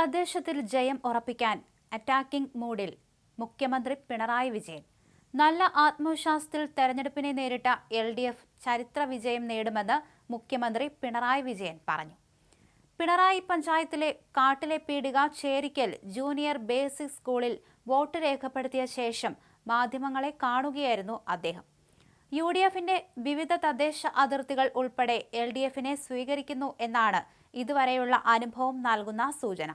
തദ്ദേശത്തിൽ ജയം ഉറപ്പിക്കാൻ അറ്റാക്കിംഗ് മൂഡിൽ മുഖ്യമന്ത്രി പിണറായി വിജയൻ. നല്ല ആത്മവിശ്വാസത്തിൽ തെരഞ്ഞെടുപ്പിനെ നേരിട്ട എൽ ഡി എഫ് ചരിത്ര വിജയം നേടുമെന്ന് മുഖ്യമന്ത്രി പിണറായി വിജയൻ പറഞ്ഞു. പിണറായി പഞ്ചായത്തിലെ കാട്ടിലെ പീടിക ചേരിക്കൽ ജൂനിയർ ബേസിക് സ്കൂളിൽ വോട്ട് രേഖപ്പെടുത്തിയ ശേഷം മാധ്യമങ്ങളെ കാണുകയായിരുന്നു അദ്ദേഹം. യു ഡി എഫിന്റെ വിവിധ തദ്ദേശ അതിർത്തികൾ ഉൾപ്പെടെ എൽ ഡി എഫിനെ സ്വീകരിക്കുന്നു എന്നാണ് ഇതുവരെയുള്ള അനുഭവം നൽകുന്ന സൂചന.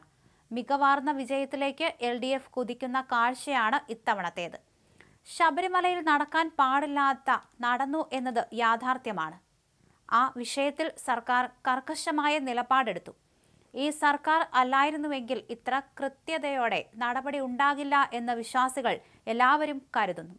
മികവാർന്ന വിജയത്തിലേക്ക് എൽ ഡി എഫ് കുതിക്കുന്ന കാഴ്ചയാണ് ഇത്തവണത്തേത്. ശബരിമലയിൽ നടക്കാൻ പാടില്ലാത്ത നടന്നു എന്നത് യാഥാർത്ഥ്യമാണ്. ആ വിഷയത്തിൽ സർക്കാർ കർക്കശമായ നിലപാടെടുത്തു. ഈ സർക്കാർ അല്ലായിരുന്നുവെങ്കിൽ ഇത്ര കൃത്യതയോടെ നടപടി ഉണ്ടാകില്ല എന്ന വിശ്വാസികൾ എല്ലാവരും കരുതുന്നു.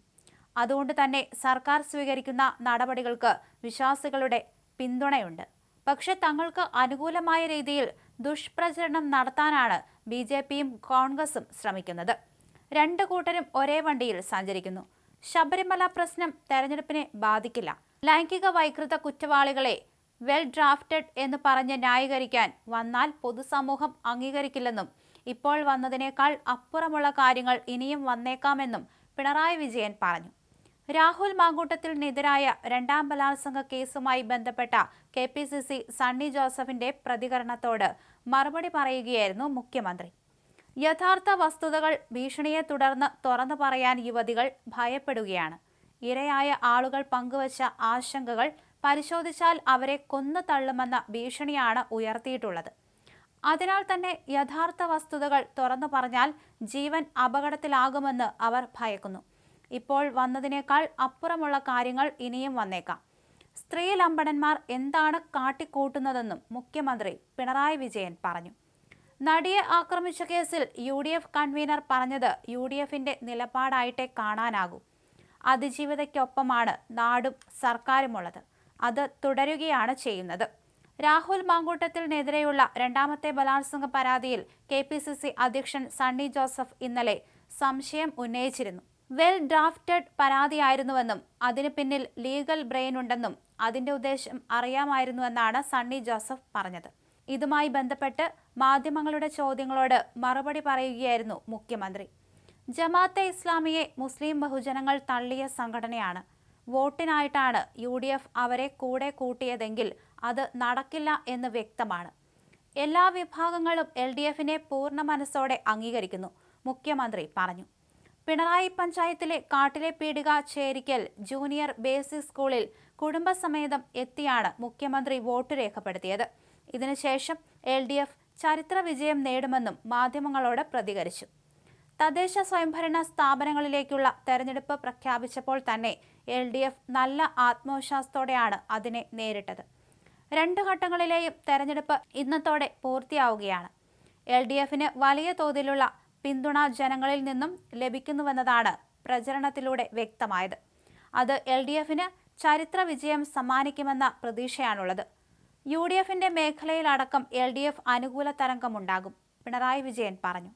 അതുകൊണ്ട് തന്നെ സർക്കാർ സ്വീകരിക്കുന്ന നടപടികൾക്ക് വിശ്വാസികളുടെ പിന്തുണയുണ്ട്. പക്ഷെ തങ്ങൾക്ക് അനുകൂലമായ രീതിയിൽ ദുഷ്പ്രചരണം നടത്താനാണ് ബി ജെ പിയും കോൺഗ്രസും ശ്രമിക്കുന്നത്. രണ്ട് കൂട്ടരും ഒരേ വണ്ടിയിൽ സഞ്ചരിക്കുന്നു. ശബരിമല പ്രശ്നം തെരഞ്ഞെടുപ്പിനെ ബാധിക്കില്ല. ലൈംഗിക വൈകൃത കുറ്റവാളികളെ വെൽ ഡ്രാഫ്റ്റഡ് എന്ന് പറഞ്ഞ് ന്യായീകരിക്കാൻ വന്നാൽ പൊതുസമൂഹം അംഗീകരിക്കില്ലെന്നും ഇപ്പോൾ വന്നതിനേക്കാൾ അപ്പുറമുള്ള കാര്യങ്ങൾ ഇനിയും വന്നേക്കാമെന്നും പിണറായി വിജയൻ പറഞ്ഞു. രാഹുൽ മാങ്കൂട്ടത്തിനെതിരായ രണ്ടാം ബലാത്സംഗ കേസുമായി ബന്ധപ്പെട്ട K P C C Sunny ജോസഫിന്റെ പ്രതികരണത്തോട് മറുപടി പറയുകയായിരുന്നു മുഖ്യമന്ത്രി. യഥാർത്ഥ വസ്തുതകൾ ഭീഷണിയെ തുടർന്ന് തുറന്നു പറയാൻ യുവതികൾ ഭയപ്പെടുകയാണ്. ഇരയായ ആളുകൾ പങ്കുവച്ച ആശങ്കകൾ പരിശോധിച്ചാൽ അവരെ കൊന്നു തള്ളുമെന്ന ഭീഷണിയാണ് ഉയർത്തിയിട്ടുള്ളത്. അതിനാൽ തന്നെ യഥാർത്ഥ വസ്തുതകൾ തുറന്നു പറഞ്ഞാൽ ജീവൻ അപകടത്തിലാകുമെന്ന് അവർ ഭയക്കുന്നു. ഇപ്പോൾ വന്നതിനേക്കാൾ അപ്പുറമുള്ള കാര്യങ്ങൾ ഇനിയും വന്നേക്കാം. സ്ത്രീ ലംബടന്മാർ എന്താണ് കാട്ടിക്കൂട്ടുന്നതെന്നും മുഖ്യമന്ത്രി പിണറായി വിജയൻ പറഞ്ഞു. നടിയെ ആക്രമിച്ച കേസിൽ യു ഡി എഫ് കൺവീനർ പറഞ്ഞത് യു ഡി എഫിന്റെ നിലപാടായിട്ടേ കാണാനാകൂ. അതിജീവിതയ്ക്കൊപ്പമാണ് നാടും സർക്കാരുമുള്ളത്. അത് തുടരുകയാണ് ചെയ്യുന്നത്. രാഹുൽ മാങ്കൂട്ടത്തിനെതിരെയുള്ള രണ്ടാമത്തെ ബലാത്സംഗ പരാതിയിൽ കെ പി സി സി അധ്യക്ഷൻ സണ്ണി ജോസഫ് ഇന്നലെ സംശയം ഉന്നയിച്ചിരുന്നു. വെൽ ഡ്രാഫ്റ്റഡ് പരാതിയായിരുന്നുവെന്നും അതിന് പിന്നിൽ ലീഗൽ ബ്രെയിൻ ഉണ്ടെന്നും അതിന്റെ ഉദ്ദേശം അറിയാമായിരുന്നുവെന്നാണ് സണ്ണി ജോസഫ് പറഞ്ഞത്. ഇതുമായി ബന്ധപ്പെട്ട് മാധ്യമങ്ങളുടെ ചോദ്യങ്ങളോട് മറുപടി പറയുകയായിരുന്നു മുഖ്യമന്ത്രി. ജമാഅത്തെ ഇസ്ലാമിയെ മുസ്ലിം ബഹുജനങ്ങൾ തള്ളിയ സംഘടനയാണ്. വോട്ടിനായിട്ടാണ് യു ഡി എഫ് അവരെ കൂടെ കൂട്ടിയതെങ്കിൽ അത് നടക്കില്ല എന്ന് വ്യക്തമാണ്. എല്ലാ വിഭാഗങ്ങളും എൽ ഡി എഫിനെ പൂർണ മനസ്സോടെ അംഗീകരിക്കുന്നു മുഖ്യമന്ത്രി പറഞ്ഞു. പിണറായി പഞ്ചായത്തിലെ കാട്ടിലെ പീടിക ചേരിക്കൽ ജൂനിയർ ബേസിക് സ്കൂളിൽ കുടുംബസമേതം എത്തിയാണ് മുഖ്യമന്ത്രി വോട്ട് രേഖപ്പെടുത്തിയത്. ഇതിനുശേഷം എൽ ഡി എഫ് ചരിത്ര വിജയം നേടുമെന്നും മാധ്യമങ്ങളോട് പ്രതികരിച്ചു. തദ്ദേശ സ്വയംഭരണ സ്ഥാപനങ്ങളിലേക്കുള്ള തെരഞ്ഞെടുപ്പ് പ്രഖ്യാപിച്ചപ്പോൾ തന്നെ എൽ ഡി എഫ് നല്ല ആത്മവിശ്വാസത്തോടെയാണ് അതിനെ നേരിട്ടത്. രണ്ട് ഘട്ടങ്ങളിലെയും തെരഞ്ഞെടുപ്പ് ഇന്നത്തോടെ പൂർത്തിയാവുകയാണ്. എൽ ഡി എഫിന് വലിയ തോതിലുള്ള പിന്തുണ ജനങ്ങളിൽ നിന്നും ലഭിക്കുന്നുവെന്നതാണ് പ്രചരണത്തിലൂടെ വ്യക്തമായത്. അത് എൽ ഡി എഫിന് ചരിത്ര വിജയം സമ്മാനിക്കുമെന്ന പ്രതീക്ഷയാണുള്ളത്. യു ഡി എഫിന്റെ മേഖലയിലടക്കം എൽ ഡി എഫ് അനുകൂല തരംഗമുണ്ടാകും പിണറായി വിജയൻ പറഞ്ഞു.